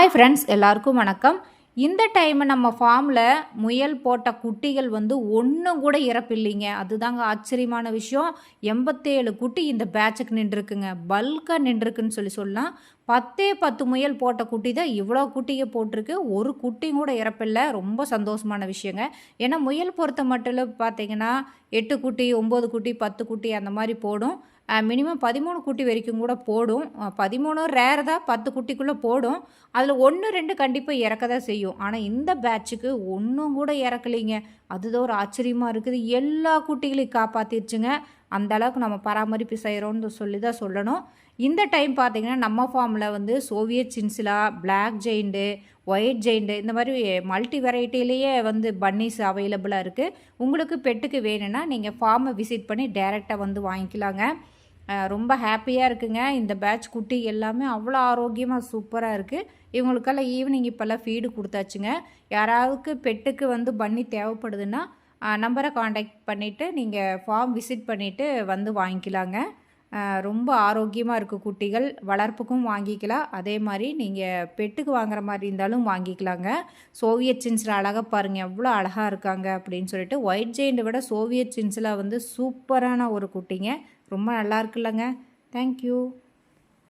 Hi friends எல்லாருக்கும் வணக்கம். இந்த டைம் நம்ம ஃபார்மில் முயல் போட்ட குட்டிகள் வந்து ஒன்றும் கூட இறப்பில்லைங்க. அதுதாங்க ஆச்சரியமான விஷயம். எண்பத்தேழு குட்டி இந்த பேட்சுக்கு நின்றுருக்குங்க. பல்காக நின்றுருக்குன்னு சொல்லி சொல்லலாம். பத்தே பத்து முயல் போட்ட குட்டி தான் இவ்வளோ குட்டியை போட்டிருக்கு. ஒரு குட்டியும் கூட இறப்பில்லை. ரொம்ப சந்தோஷமான விஷயங்க. ஏன்னா முயல் பொறுத்த மட்டும் பார்த்தீங்கன்னா எட்டு குட்டி ஒம்பது குட்டி பத்து குட்டி அந்த மாதிரி போடும். மினிமம் பதிமூணு குட்டி வரைக்கும் கூட போடும். பதிமூணு ரேர் தான் பத்து குட்டிக்குள்ளே போடும். அதில் ஒன்று ரெண்டு கண்டிப்பாக இறக்க தான் செய்யும். ஆனால் இந்த பேட்சுக்கு ஒன்றும் கூட இறக்கலைங்க. அதுதான் ஒரு ஆச்சரியமாக இருக்குது. எல்லா குட்டிகளையும் காப்பாற்றிடுச்சுங்க அந்த அளவுக்கு நம்ம பராமரிப்பு செய்கிறோன்னு சொல்லி தான் சொல்லணும். இந்த டைம் பார்த்திங்கன்னா நம்ம ஃபார்மில் வந்து Soviet chinchilla black giant white giant இந்த மாதிரி மல்டி வெரைட்டிலேயே வந்து பன்னீஸ் அவைலபிளாக இருக்குது உங்களுக்கு பெட்டுக்கு வேணும்னா நீங்கள் ஃபார்மை விசிட் பண்ணி டைரெக்டாக வந்து வாங்கிக்கலாங்க. ரொம்ப ஹாப்பியாக இருக்குங்க. இந்த பேட்ச் குட்டி எல்லாமே அவ்வளோ ஆரோக்கியமாக சூப்பராக இருக்குது இவங்களுக்கெல்லாம் ஈவினிங் இப்போல்லாம் ஃபீடு கொடுத்தாச்சுங்க. யாராவுக்கு பெட்டுக்கு வந்து பண்ணி தேவைப்படுதுன்னா நம்பரை காண்டாக்ட் பண்ணிவிட்டு நீங்கள் ஃபார்ம் விசிட் பண்ணிவிட்டு வந்து வாங்கிக்கலாங்க. ரொம்ப ஆரோக்கியமாக இருக்குது குட்டிகள். வளர்ப்புக்கும் வாங்கிக்கலாம். அதே மாதிரி நீங்கள் பெட்டுக்கு வாங்குற மாதிரி இருந்தாலும் வாங்கிக்கலாங்க. சோவியத் சின்ஸில் அழகாக பாருங்கள் எவ்வளோ அழகாக இருக்காங்க அப்படின்னு சொல்லிட்டு ஒயிட் ஜெயிண்டை விட சோவியத் சின்ஸில் வந்து சூப்பரான ஒரு குட்டிங்க. ரொம்ப நல்லா இருக்குல்லங்க. தேங்க்யூ